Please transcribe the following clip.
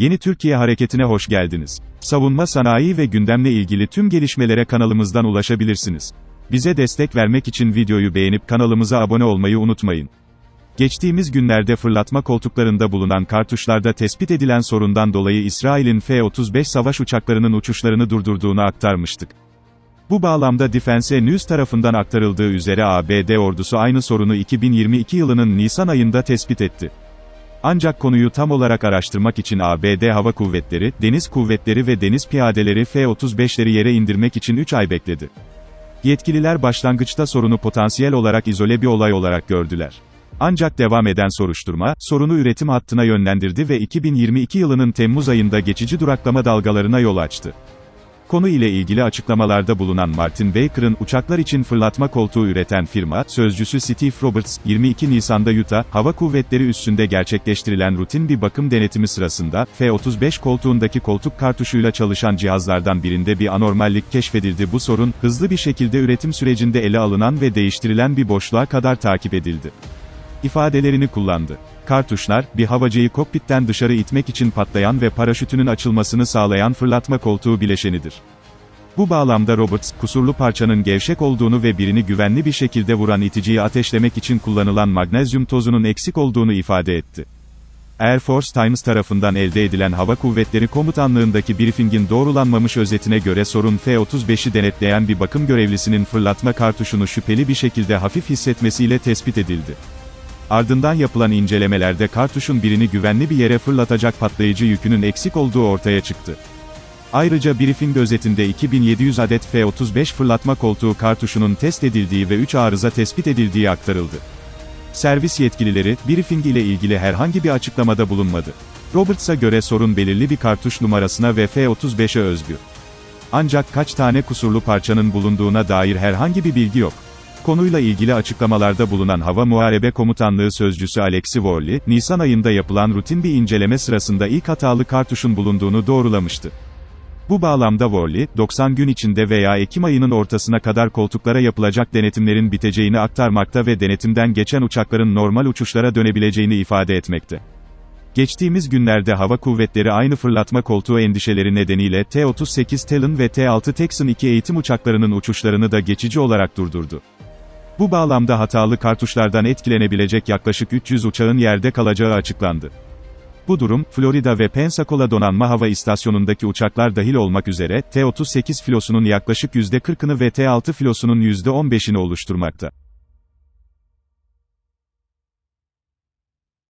Yeni Türkiye Hareketi'ne hoş geldiniz. Savunma sanayi ve gündemle ilgili tüm gelişmelere kanalımızdan ulaşabilirsiniz. Bize destek vermek için videoyu beğenip kanalımıza abone olmayı unutmayın. Geçtiğimiz günlerde fırlatma koltuklarında bulunan kartuşlarda tespit edilen sorundan dolayı İsrail'in F-35 savaş uçaklarının uçuşlarını durdurduğunu aktarmıştık. Bu bağlamda Defense News tarafından aktarıldığı üzere ABD ordusu aynı sorunu 2022 yılının Nisan ayında tespit etti. Ancak konuyu tam olarak araştırmak için ABD Hava Kuvvetleri, Deniz Kuvvetleri ve Deniz Piyadeleri F-35'leri yere indirmek için 3 ay bekledi. Yetkililer başlangıçta sorunu potansiyel olarak izole bir olay olarak gördüler. Ancak devam eden soruşturma, sorunu üretim hattına yönlendirdi ve 2022 yılının Temmuz ayında geçici duraklama dalgalarına yol açtı. Konu ile ilgili açıklamalarda bulunan Martin Baker'ın uçaklar için fırlatma koltuğu üreten firma, sözcüsü Steve Roberts, 22 Nisan'da Utah, Hava Kuvvetleri üssünde gerçekleştirilen rutin bir bakım denetimi sırasında, F-35 koltuğundaki koltuk kartuşuyla çalışan cihazlardan birinde bir anormallik keşfedildi. Bu sorun, hızlı bir şekilde üretim sürecinde ele alınan ve değiştirilen bir boşluğa kadar takip edildi ifadelerini kullandı. Kartuşlar, bir havacıyı kokpitten dışarı itmek için patlayan ve paraşütünün açılmasını sağlayan fırlatma koltuğu bileşenidir. Bu bağlamda Roberts, kusurlu parçanın gevşek olduğunu ve birini güvenli bir şekilde vuran iticiyi ateşlemek için kullanılan magnezyum tozunun eksik olduğunu ifade etti. Air Force Times tarafından elde edilen Hava Kuvvetleri Komutanlığındaki briefingin doğrulanmamış özetine göre sorun F-35'i denetleyen bir bakım görevlisinin fırlatma kartuşunu şüpheli bir şekilde hafif hissetmesiyle tespit edildi. Ardından yapılan incelemelerde kartuşun birini güvenli bir yere fırlatacak patlayıcı yükünün eksik olduğu ortaya çıktı. Ayrıca briefing özetinde 2700 adet F-35 fırlatma koltuğu kartuşunun test edildiği ve 3 arıza tespit edildiği aktarıldı. Servis yetkilileri, briefing ile ilgili herhangi bir açıklamada bulunmadı. Roberts'a göre sorun belirli bir kartuş numarasına ve F-35'e özgü. Ancak kaç tane kusurlu parçanın bulunduğuna dair herhangi bir bilgi yok. Konuyla ilgili açıklamalarda bulunan Hava Muharebe Komutanlığı Sözcüsü Alexi Worley, Nisan ayında yapılan rutin bir inceleme sırasında ilk hatalı kartuşun bulunduğunu doğrulamıştı. Bu bağlamda Worley, 90 gün içinde veya Ekim ayının ortasına kadar koltuklara yapılacak denetimlerin biteceğini aktarmakta ve denetimden geçen uçakların normal uçuşlara dönebileceğini ifade etmekte. Geçtiğimiz günlerde hava kuvvetleri aynı fırlatma koltuğu endişeleri nedeniyle T-38 Talon ve T-6 Texan 2 eğitim uçaklarının uçuşlarını da geçici olarak durdurdu. Bu bağlamda hatalı kartuşlardan etkilenebilecek yaklaşık 300 uçağın yerde kalacağı açıklandı. Bu durum, Florida ve Pensacola Donanma Hava İstasyonu'ndaki uçaklar dahil olmak üzere, T-38 filosunun yaklaşık %40'ını ve T-6 filosunun %15'ini oluşturmakta.